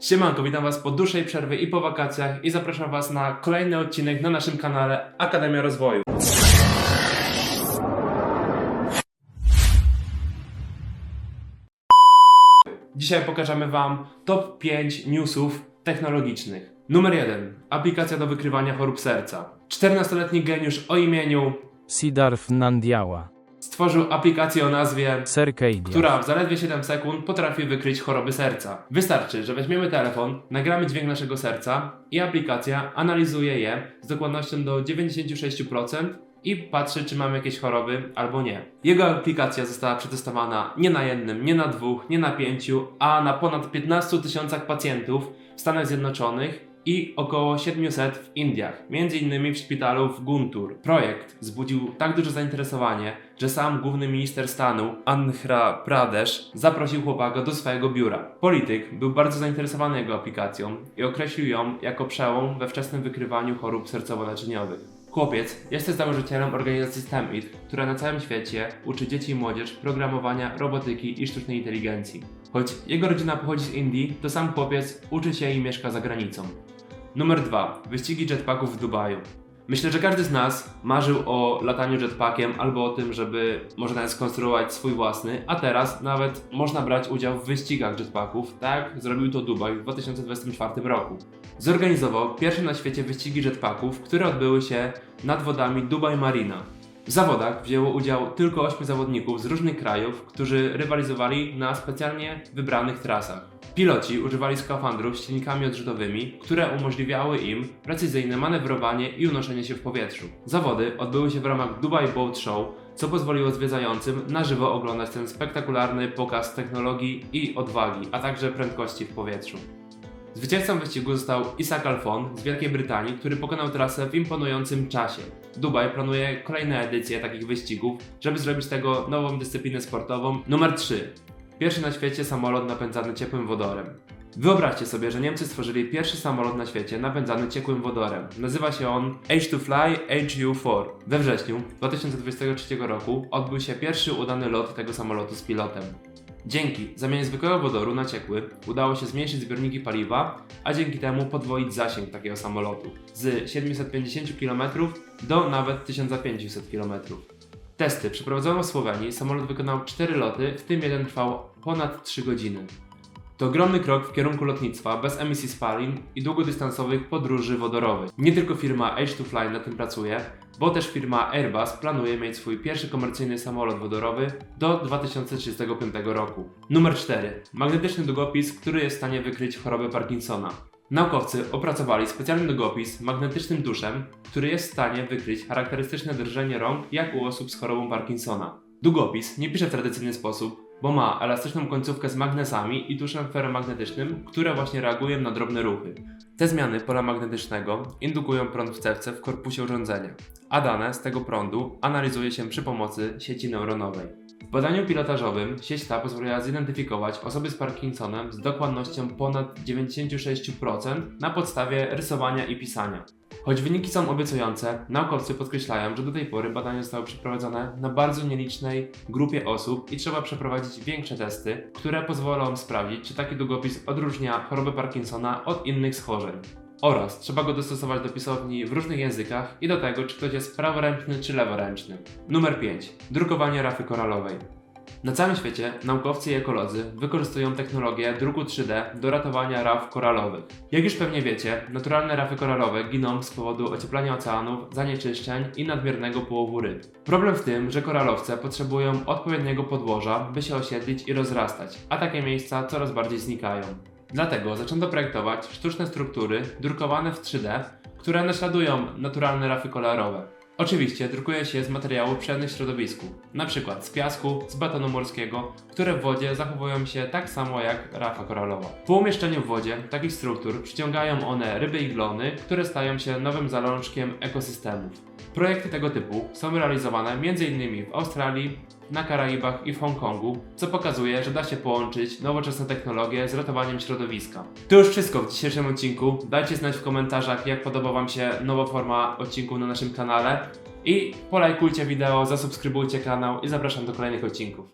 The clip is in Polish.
Siemanko, witam Was po dłuższej przerwie i po wakacjach i zapraszam Was na kolejny odcinek na naszym kanale Akademia Rozwoju. Dzisiaj pokażemy Wam top 5 newsów technologicznych. Numer 1. Aplikacja do wykrywania chorób serca. 14-letni geniusz o imieniu Siddharth Nandiała, stworzył aplikację o nazwie Circadia, która w zaledwie 7 sekund potrafi wykryć choroby serca. Wystarczy, że weźmiemy telefon, nagramy dźwięk naszego serca i aplikacja analizuje je z dokładnością do 96% i patrzy, czy mamy jakieś choroby albo nie. Jego aplikacja została przetestowana nie na jednym, nie na dwóch, nie na pięciu, a na ponad 15 tysiącach pacjentów w Stanach Zjednoczonych i około 700 w Indiach, między innymi w szpitalu w Guntur. Projekt wzbudził tak duże zainteresowanie, że sam główny minister stanu Andhra Pradesh zaprosił chłopaka do swojego biura. Polityk był bardzo zainteresowany jego aplikacją i określił ją jako przełom we wczesnym wykrywaniu chorób sercowo-naczyniowych. Chłopiec jest założycielem organizacji STEMIT, która na całym świecie uczy dzieci i młodzież programowania, robotyki i sztucznej inteligencji. Choć jego rodzina pochodzi z Indii, to sam chłopiec uczy się i mieszka za granicą. Numer 2. Wyścigi jetpacków w Dubaju. Myślę, że każdy z nas marzył o lataniu jetpackiem albo o tym, żeby może nawet skonstruować swój własny, a teraz nawet można brać udział w wyścigach jetpacków, tak zrobił to Dubaj w 2024 roku. Zorganizował pierwsze na świecie wyścigi jetpacków, które odbyły się nad wodami Dubaj Marina. W zawodach wzięło udział tylko 8 zawodników z różnych krajów, którzy rywalizowali na specjalnie wybranych trasach. Piloci używali skafandrów z silnikami odrzutowymi, które umożliwiały im precyzyjne manewrowanie i unoszenie się w powietrzu. Zawody odbyły się w ramach Dubai Boat Show, co pozwoliło zwiedzającym na żywo oglądać ten spektakularny pokaz technologii i odwagi, a także prędkości w powietrzu. Zwycięzcą wyścigu został Isaac Alfon z Wielkiej Brytanii, który pokonał trasę w imponującym czasie. Dubaj planuje kolejne edycje takich wyścigów, żeby zrobić z tego nową dyscyplinę sportową. Numer 3. Pierwszy na świecie samolot napędzany ciepłym wodorem. Wyobraźcie sobie, że Niemcy stworzyli pierwszy samolot na świecie napędzany ciepłym wodorem. Nazywa się on H2Fly HU4. We wrześniu 2023 roku odbył się pierwszy udany lot tego samolotu z pilotem. Dzięki. Zamianie zwykłego wodoru na ciekły. Udało się zmniejszyć zbiorniki paliwa, a dzięki temu podwoić zasięg takiego samolotu. Z 750 km do nawet 1500 km. Testy. Przeprowadzono w Słowenii, samolot wykonał 4 loty, w tym jeden trwał ponad 3 godziny. To ogromny krok w kierunku lotnictwa bez emisji spalin i długodystansowych podróży wodorowych. Nie tylko firma H2Fly na tym pracuje, bo też firma Airbus planuje mieć swój pierwszy komercyjny samolot wodorowy do 2035 roku. Numer 4. Magnetyczny długopis, który jest w stanie wykryć chorobę Parkinsona. Naukowcy opracowali specjalny długopis magnetycznym duszem, który jest w stanie wykryć charakterystyczne drżenie rąk jak u osób z chorobą Parkinsona. Długopis nie pisze w tradycyjny sposób, bo ma elastyczną końcówkę z magnesami i tuszem ferromagnetycznym, które właśnie reagują na drobne ruchy. Te zmiany pola magnetycznego indukują prąd w cewce w korpusie urządzenia, a dane z tego prądu analizuje się przy pomocy sieci neuronowej. W badaniu pilotażowym sieć ta pozwoliła zidentyfikować osoby z Parkinsonem z dokładnością ponad 96% na podstawie rysowania i pisania. Choć wyniki są obiecujące, naukowcy podkreślają, że do tej pory badania zostały przeprowadzone na bardzo nielicznej grupie osób i trzeba przeprowadzić większe testy, które pozwolą sprawdzić, czy taki długopis odróżnia chorobę Parkinsona od innych schorzeń. Oraz trzeba go dostosować do pisowni w różnych językach i do tego, czy ktoś jest praworęczny czy leworęczny. Numer 5. Drukowanie rafy koralowej. Na całym świecie naukowcy i ekolodzy wykorzystują technologię druku 3D do ratowania raf koralowych. Jak już pewnie wiecie, naturalne rafy koralowe giną z powodu ocieplania oceanów, zanieczyszczeń i nadmiernego połowu ryb. Problem w tym, że koralowce potrzebują odpowiedniego podłoża, by się osiedlić i rozrastać, a takie miejsca coraz bardziej znikają. Dlatego zaczęto projektować sztuczne struktury drukowane w 3D, które naśladują naturalne rafy kolorowe. Oczywiście drukuje się z materiału przyjemnych środowisku, np. z piasku, z betonu morskiego, które w wodzie zachowują się tak samo jak rafa koralowa. Po umieszczeniu w wodzie takich struktur przyciągają one ryby i glony, które stają się nowym zalążkiem ekosystemów. Projekty tego typu są realizowane m.in. w Australii, na Karaibach i w Hongkongu, co pokazuje, że da się połączyć nowoczesne technologie z ratowaniem środowiska. To już wszystko w dzisiejszym odcinku. Dajcie znać w komentarzach, jak podoba Wam się nowa forma odcinków na naszym kanale. I polajkujcie wideo, zasubskrybujcie kanał i zapraszam do kolejnych odcinków.